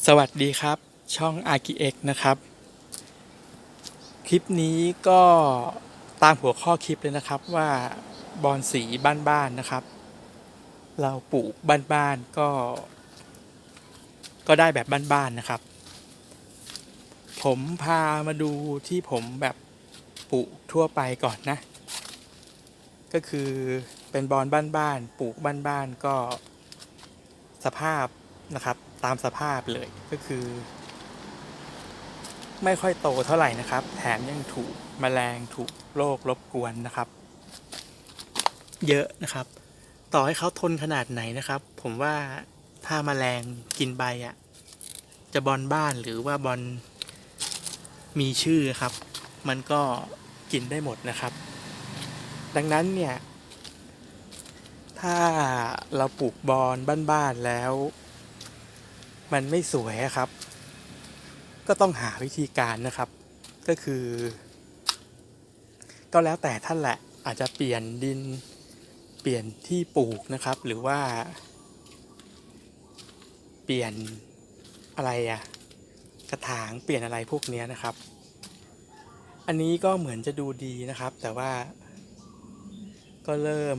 สวัสดีครับ ช่อง r อ x นะครับ คลิปนี้ก็ตามหัวข้อคลิปเลยนะครับว่าบอนสีบ้านๆนะครับ เราปลูกบ้านๆก็ ก็ได้แบบบ้านๆนะครับ ผมพามาดูที่ผมแบบปลูกทั่วไปก่อนนะ ก็คือเป็นบอนบ้านๆปลูกบ้านๆก็สภาพนะครับ ตามสภาพเลยก็คือ ไม่ค่อยโตเท่าไหร่นะครับ แถมยังถูกแมลงถูกโรครบกวนนะครับ เยอะนะครับ ต่อให้เขาทนขนาดไหนนะครับ ผมว่าถ้าแมลงกินใบอะ่ะ จะบอลบ้านหรือว่าบอลมีชื่อครับ มันก็กินได้หมดนะครับ ดังนั้นเนี่ย ถ้าเราปลูกบอลบ้านๆแล้ว มันไม่สวยครับ ก็ต้องหาวิธีการนะครับ ก็คือ ก็แล้วแต่ท่านแหละอาจจะเปลี่ยนดินเปลี่ยนที่ปลูกนะครับ หรือว่า เปลี่ยนอะไรอะกระถางเปลี่ยนอะไรพวกนี้นะครับ อันนี้ก็เหมือนจะดูดีนะครับ แต่ว่าก็เริ่ม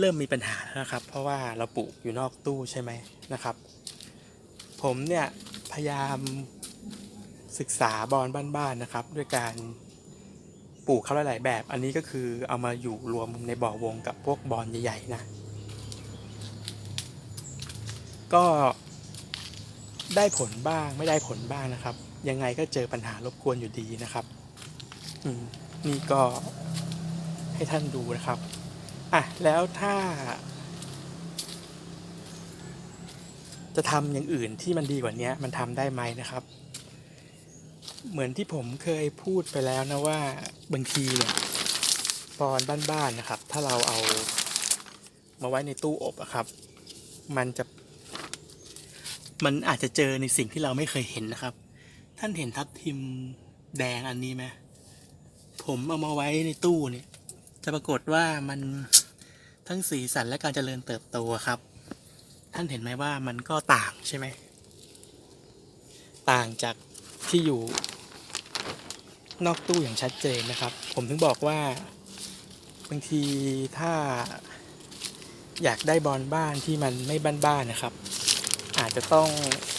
เริ่มมีปัญหาแล้วนะครับ เพราะว่าเราปลูกอยู่นอกตู้ใช่ไหมนะครับ ผมเนี่ยพยายามศึกษาบอลบ้านๆนะครับ ด้วยการปลูกเขาหลายๆแบบ อันนี้ก็คือเอามาอยู่รวมในบ่อวงกับพวกบอลใหญ่ๆนะก็ได้ผลบ้างไม่ได้ผลบ้างนะครับ ยังไงก็เจอปัญหารบกวนอยู่ดีนะครับนี่ก็ให้ท่านดูนะครับ อะ แล้วถ้า จะทำอย่างอื่นที่มันดีกว่านี้มันทำได้ไหมนะครับ เหมือนที่ผมเคยพูดไปแล้วนะว่าบางทีเนี่ยบอลบ้านๆนะครับ ถ้าเราเอามาไว้ในตู้อบอะครับ มันจะ มันอาจจะเจอในสิ่งที่เราไม่เคยเห็นนะครับ ท่านเห็นทับทิมแดงอันนี้ไหมผมเอามาไว้ในตู้เนี่ย จะปรากฏว่ามันทั้งสีสันและการเจริญเติบโตครับ ท่านเห็นไหมว่ามันก็ต่างใช่ไหม ต่างจากที่อยู่ นอกตู้อย่างชัดเจนนะครับ ผมถึงบอกว่าบางทีถ้าอยากได้บอลบ้านที่มันไม่บ้านๆนะครับ อาจจะต้อง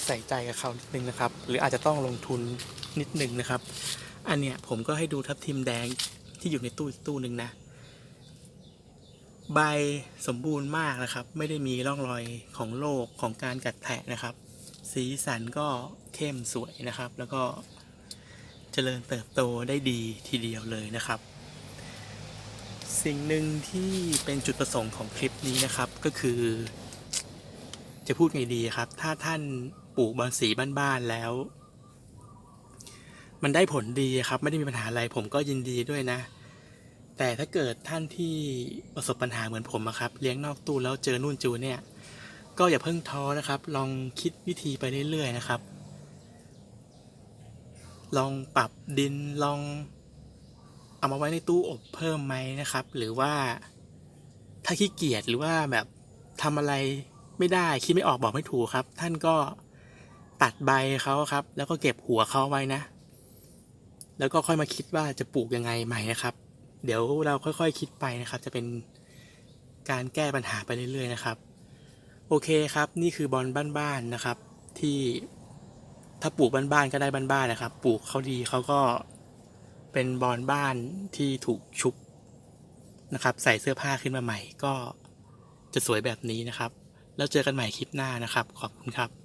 ใส่ใจกับเขานิดนึงนะครับ หรืออาจจะต้องลงทุนนิดนึงนะครับ อันเนี้ยผมก็ให้ดูทับทิมแดงที่อยู่ในตู้ตู้หนึ่งนะ ใบสมบูรณ์มากนะครับ ไม่ได้มีร่องรอยของโรคของการกัดแทะนะครับ สีสันก็เข้มสวยนะครับ แล้วก็เจริญเติบโตได้ดีทีเดียวเลยนะครับ สิ่งหนึ่งที่เป็นจุดประสงค์ของคลิปนี้นะครับก็คือ จะพูดไงดีครับ ถ้าท่านปลูกบอนสีบ้านๆแล้ว มันได้ผลดีครับ ไม่ได้มีปัญหาอะไรผมก็ยินดีด้วยนะ แต่ถ้าเกิดท่านที่ประสบปัญหาเหมือนผมอะครับเลี้ยงนอกตู้แล้วเจอนู่นจูเนี่ยก็อย่าเพิ่งท้อนะครับ ลองคิดวิธีไปเรื่อยๆนะครับ ลองปรับดินลองเอามาไว้ในตู้อบเพิ่มไหมนะครับ หรือว่าถ้าขี้เกียจหรือว่าแบบทำอะไรไม่ได้คิดไม่ออกบอกไม่ถูกครับ ท่านก็ตัดใบเขาครับ แล้วก็เก็บหัวเขาไว้นะ แล้วก็ค่อยมาคิดว่าจะปลูกยังไงใหม่นะครับ เดี๋ยวเราค่อยๆคิดไปนะครับ จะเป็นการแก้ปัญหาไปเรื่อยๆนะครับ โอเคครับ นี่คือบอลบ้านๆนะครับ ที่ถ้าปลูกบ้านๆก็ได้บ้านๆนะครับ ปลูกเขาดีเขาก็เป็นบอลบ้านที่ถูกชุบนะครับ ใส่เสื้อผ้าขึ้นมาใหม่ก็จะสวยแบบนี้นะครับ แล้วเจอกันใหม่คลิปหน้านะครับ ขอบคุณครับ